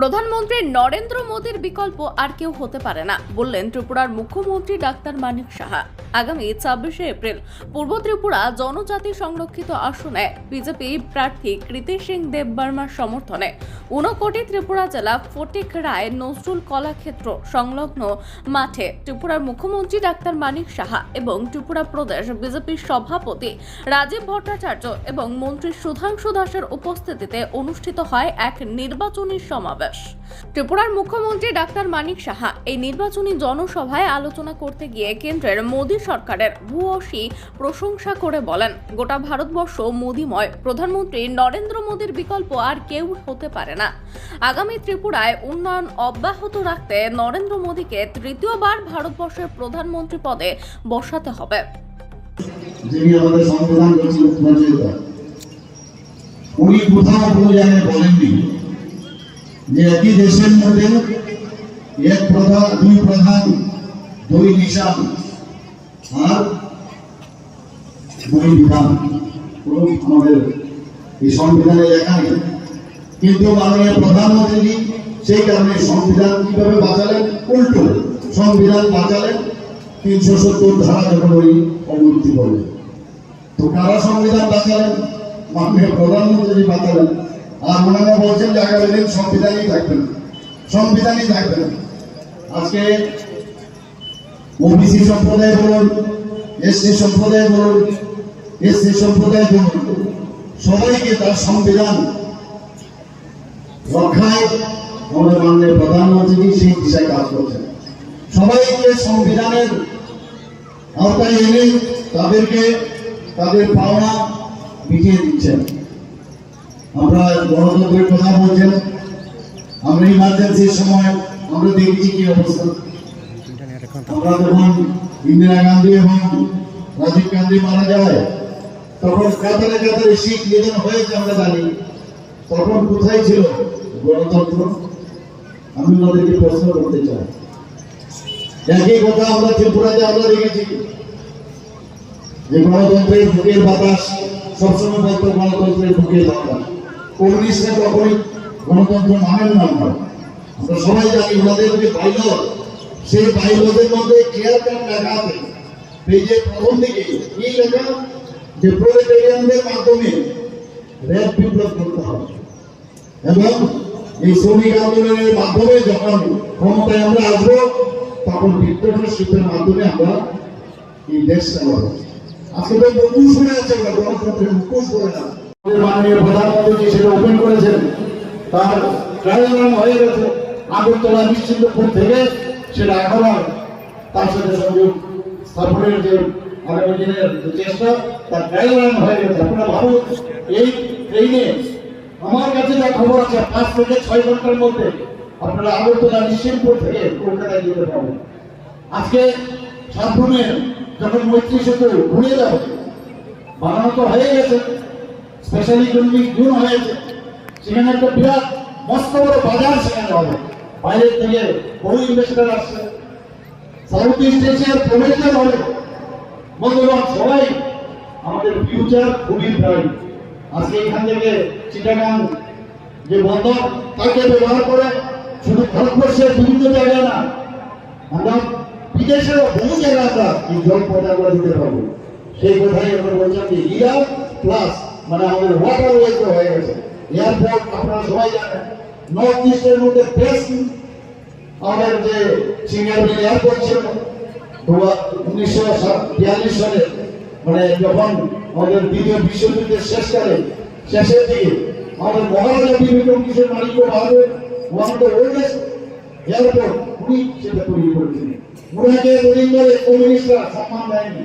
প্রধানমন্ত্রী নরেন্দ্র মোদীর বিকল্প আর কেউ হতে পারে না, বললেন ত্রিপুরার মুখ্যমন্ত্রী ডাক্তার মানিক সাহা। আগামী ছাব্বিশে এপ্রিল, পূর্ব ত্রিপুরা জনজাতি সংরক্ষিত আসনে বিজেপি প্রার্থী কৃতি সিং দেববর্মার সমর্থনে ঊনকোটি ত্রিপুরা জেলা ফটিক রায় নজরুল কলাক্ষেত্র সংলগ্ন মাঠে ত্রিপুরার মুখ্যমন্ত্রী ডাক্তার মানিক সাহা এবং ত্রিপুরা প্রদেশ বিজেপির সভাপতি রাজীব ভট্টাচার্য এবং মন্ত্রী সুধাংশু দাসের উপস্থিতিতে অনুষ্ঠিত হয় এক নির্বাচনী সমাবেশ। ত্রিপুরার মুখ্যমন্ত্রী ডাক্তার মানিক সাহা এই নির্বাচনী জনসভায় আলোচনা করতে গিয়ে কেন্দ্রের মোদী সরকারের ভূয়সী প্রশংসা করে বলেন, গোটা ভারতবর্ষ মোদীময়। প্রধানমন্ত্রী নরেন্দ্র মোদীর বিকল্প আর কেউ হতে পারে না। আগামী ত্রিপুরায় উন্নয়ন অব্যাহত রাখতে নরেন্দ্র মোদীকে তৃতীয়বার ভারতবর্ষের প্রধানমন্ত্রী পদে বসাতে হবে। উনি কোথাও কোনো জায়গায় বলেননি। যে একই দেশের মধ্যে এক প্রধান দুই প্রধান দুই নিশান আর দুই বিধান। আমাদের এই সংবিধানে লেখা নেই। কিন্তু মাননীয় প্রধানমন্ত্রী সেই কারণে সংবিধান কীভাবে বাঁচালেন? উল্টো সংবিধান বাঁচালেন। তিনশো সত্তর ধারা যখন উনি অবনতি করলেন তো কারা সংবিধান বাঁচালেন? মাননীয় প্রধানমন্ত্রী বাঁচালেন। আর ওনারা বলছেন যে আগামী দিন সংবিধানই থাকবেন সংবিধানই থাকবেন আজকে ওবিসি সম্প্রদায় বলুন, এসসি সম্প্রদায় বলুন, এসসি সম্প্রদায় বলুন, সবাইকে তার সংবিধান রক্ষায় আমাদের মাননীয় প্রধানমন্ত্রী সেই দিশায় কাজ করছেন। সবাইকে সংবিধানের আওতায় এনে তাদেরকে তাদের পাওনা মিটিয়ে দিচ্ছেন। আমরা গণতন্ত্রের কথা বলছেন। আমরা ইমার্জেন্সির সময় আমরা দেখেছি কি অবস্থা। আমরা যখন ইন্দিরা গান্ধী এবং রাজীব গান্ধী মারা যায়, তখন কাতারে কাতারে শিখ নিধন হয়েছে আমরা জানি। তখন কোথায় ছিল গণতন্ত্র? আমি ওনাদেরকে প্রশ্ন করতে চাই। একই কথা আমরা ত্রিপুরাতে আমরা দেখেছি। যে গণতন্ত্রের বুকের বাতাস সবসময় বলতো গণতন্ত্রের বুকের বাতাস। কমিউনিস্টরা কখনোই গণতন্ত্র মানেন না আমরা। সবাই জানি ওনাদের যে সেই বাইলদের মধ্যে ক্লিয়ার কাট লেখা আছে। পেজে প্রথম দিকে কি লেখা যে প্রোলেটারিয়ানদের মাধ্যমে র্যাব বিপ্লব করতে হবে। এবং এই শ্রমিক আন্দোলনের মাধ্যমে যখন ক্ষমতায় আমরা আসব, তখন ডিক্টেটরশিপের মাধ্যমে আমরা এই দেশ আজকে তো মুখোশ করে আছে, আমরা গণতন্ত্রের মুখোশ করে না। মাননীয় প্রধানমন্ত্রী সেটা ওপেন করেছেন, তার ট্রায়াল হয়ে গেছে। আগরতলা নিশ্চিন্তপুর থেকে সেটা এখনও তার সাথে সংযোগ যে তার ট্রায়াল হয়ে গেছে। আপনারা ভাবুন, এই ট্রেনে আমার কাছে যা খবর আছে, পাঁচ থেকে ছয় ঘণ্টার মধ্যে আপনারা আগরতলা নিশ্চিন্তপুর থেকে কলকাতায় যেতে পারবেন। আজকে সাতভূমে যখন মৈত্রী সেতু ঘুরে যাবে, বানানো তো হয়ে গেছে স্পেশালি ইকোনমিক জোন হয়েছে সেখানে একটা বিরাট মস্ত বড় বাজার সেখানে হবে। বাইরের থেকে বহু ইনভেস্টার আসছে। সাউথ ইস্ট এশিয়ার প্রবেশন হবে। বন্ধুগণ, সবাই আমাদের ফিউচার খুবই ব্রাইট আজকে এখান থেকে চিটাগাং যে বন্দর, তাকে ব্যবহার করে শুধু ভারতবর্ষের বিভিন্ন জায়গায় না, আমরা বিদেশের বহু জায়গায় আমরা এই জল পয়দা করে দিতে পারব। সেই কথাই আমরা বলছিলাম যে ইয়ার প্লাস মানে আমাদের ওয়াটার ওয়েজ হয়ে গেছে। এয়ারপোর্ট আপনারা সবাই জানেন। নর্থ ইস্টের মধ্যে বেস্ট আমাদের যে সিঙ্গারবিল এয়ারপোর্ট ছিল উনিশশো বিয়াল্লিশ সালে মানে যখন আমাদের দ্বিতীয় বিশ্বযুদ্ধের শেষকালে শেষের দিকে আমাদের Maharaja বিবেকম Kishore Malik Bahadur one the airport উনি সেটা তৈরি করেছিলেন। ওনাকে তৈরি করে কমিউনিস্টরা সম্মান দেয়নি।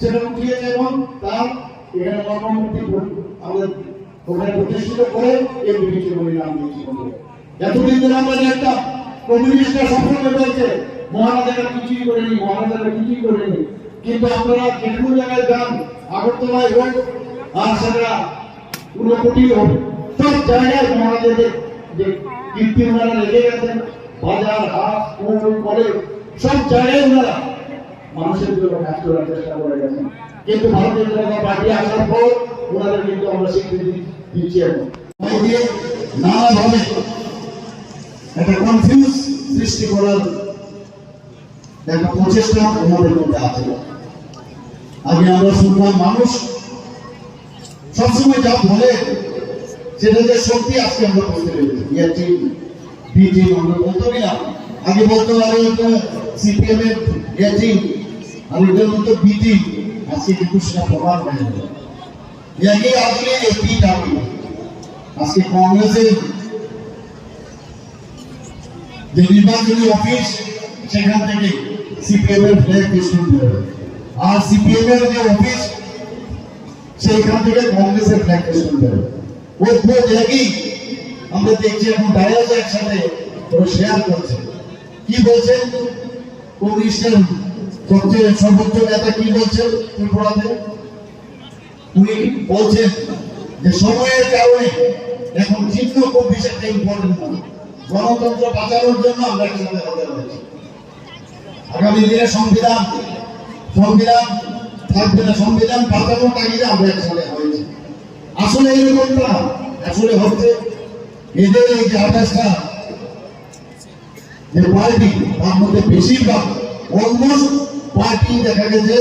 সেটা উঠিয়েছে এবং তার এখানে নর্মমূর্তি আমাদের ওখানে প্রতিষ্ঠিত করে এই বিবেচনা নাম দিয়েছি এতদিন ধরে আমরা দেখতাম কমিউনিস্টরা সবসময় বলছে মহারাজারা কিছুই করেনি, মহারাজারা কিছুই করেনি। কিন্তু আপনারা যেটুকু জায়গায় যান, আগরতলায় হোক আর সেটা ঊনকোটি হোক, সব জায়গায় মহারাজাদের যে কীর্তি ওনারা রেখে গেছেন, বাজার, হাট, স্কুল, কলেজ, সব জায়গায় ওনারা মানুষের জন্য কাজ করার চেষ্টা করে গেছেন। কিন্তু ভারতীয় জনতা পার্টি আসার পর ওনাদের কিন্তু আমরা স্বীকৃতি দিচ্ছি এখন। একটা কনফিউজ সৃষ্টি করার একটা প্রচেষ্টা আমাদের মধ্যে আছে। আগে আমরা শুনলাম মানুষ সবসময় যা বলে সেটা যে সত্যি আজকে আমরা বলতে পেরেছি। বলতে আগে বলতো আরে সিপিএম এর আর মতো বিটি আজকে সেটা প্রমাণ হয়ে গেল। ইয়াকি আসলে এটি দাবি আজকে কংগ্রেসের যে নির্বাচনী অফিস, সেখান থেকে সিপিএম এর ফ্ল্যাগ হবে আর সিপিএম এর যে অফিস, সেইখান থেকে কংগ্রেসের ফ্ল্যাগ ডিস্ট্রিবিউট হবে ও খুব একই। আমরা দেখছি এখন দাঁড়িয়ে একসাথে শেয়ার করছে। কি বলছেন? কমিউনিস্টের সবচেয়ে সর্বোচ্চ নেতা কি বলছেন ত্রিপুরাতে উনি বলছেন যে সময়ের কারণে এখন চিহ্ন খুব বেশি ইম্পর্টেন্ট গণতন্ত্র বাঁচানোর জন্য আমরা একসাথে হতে হয়েছি আগামী দিনে সংবিধান সংবিধান থাকবে না সংবিধান বাঁচানোর তাগিদে আমরা একসাথে হয়েছি আসলে এইরকমটা না। আসলে হচ্ছে এদের এই যে আঠাশটা যে পার্টি, তার মধ্যে বেশিরভাগ অলমোস্ট পার্টি দেখা গেছে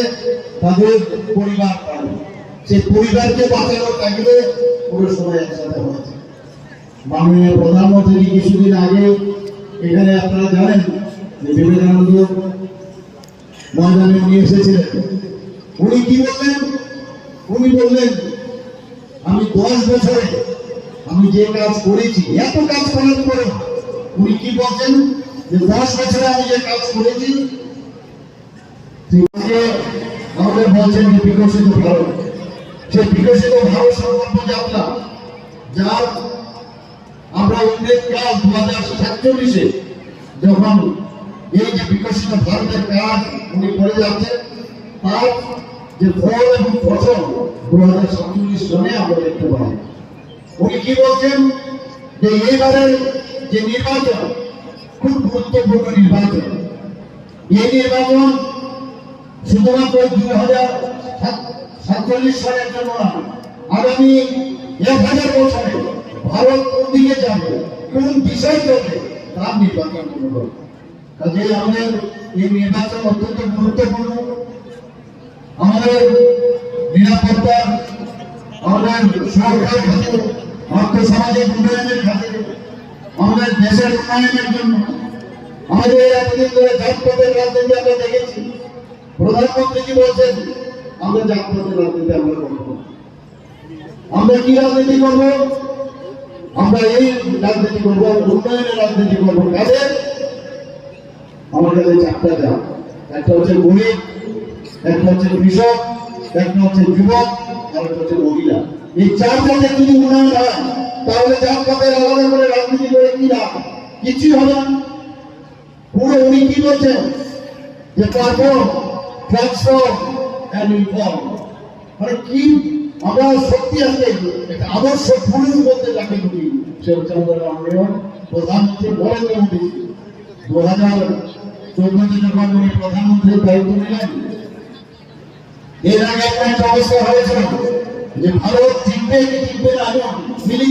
তাদের পরিবার সেই পরিবারকে বাঁচানোর তাগিদে পুরো সবাই একসাথে হয়েছে। মাননীয় প্রধানমন্ত্রী কিছুদিন আগে এখানে আপনারা জানেন যে বিবেকানন্দ ময়দানে উনি এসেছিলেন। উনি কি বললেন? উনি বললেন, আমি দশ বছরে আমি যে কাজ করেছি, এত কাজ করার পরে উনি কি বলছেন? যে দশ বছরে আমি যে কাজ করেছি আমাদের বলছেন যে বিকশিত ভারত সেই বিকশিত ভারত সংকল্প যাত্রা, যার আমরা ইংরেজ কাল দু হাজার যখন এই যে বিকশিত ভারতের কাজ উনি করে যাচ্ছেন, তার যে ফল এবং ফসল দু হাজার সাতচল্লিশ সনে আমরা দেখতে পাই। উনি কি বলছেন? যে এইবারের যে নির্বাচন, খুব গুরুত্বপূর্ণ নির্বাচন। এই নির্বাচন শুধুমাত্র দুই হাজার সাতচল্লিশ সালের জন্য না, আগামী এক হাজার বছরে ভারত কোন দিকে যাবে, কোন বিষয় চলবে, তার নির্বাচন কাজে আমাদের এই নির্বাচন অত্যন্ত গুরুত্বপূর্ণ। আমাদের নিরাপত্তা, আমাদের সুরক্ষার খাতে, অর্থ সামাজিক উন্নয়নের খাতে, আমাদের দেশের উন্নয়নের জন্য। আমাদের এতদিন ধরে জাতপাতের রাজনীতি আমরা দেখেছি। প্রধানমন্ত্রী কি বলছেন? আমরা জাতপাতের রাজনীতি আমরা করব। আমরা কি রাজনীতি করব? আমরা এই রাজনীতি করব উন্নয়নের রাজনীতি করব। আমার কাছে চারটা যা একটা হচ্ছে গরিব, একটা হচ্ছে কৃষক, একটা হচ্ছে যুবক, আর একটা হচ্ছে মহিলা। এই চার জাতের যদি উন্নয়ন হয়, তাহলে যার পথে আলাদা করে রাজনীতি করে কি লাভ? কিছুই হবে না। পুরো উনি কি বলছেন? যে ট্রান্সফর্ম ট্রান্সফর্ম অ্যান্ড ইনফর্ম মানে কি? আমরা সত্যি একটা আদর্শ পুরুষ বলতে যাকে মাননীয় প্রধানমন্ত্রী মোদী। দু হাজার যখন উনি প্রধানমন্ত্রীর দায়িত্ব নিলেন এর আগে একটা অবস্থা হয়েছিল যে ভারত জিতবে জিতবে না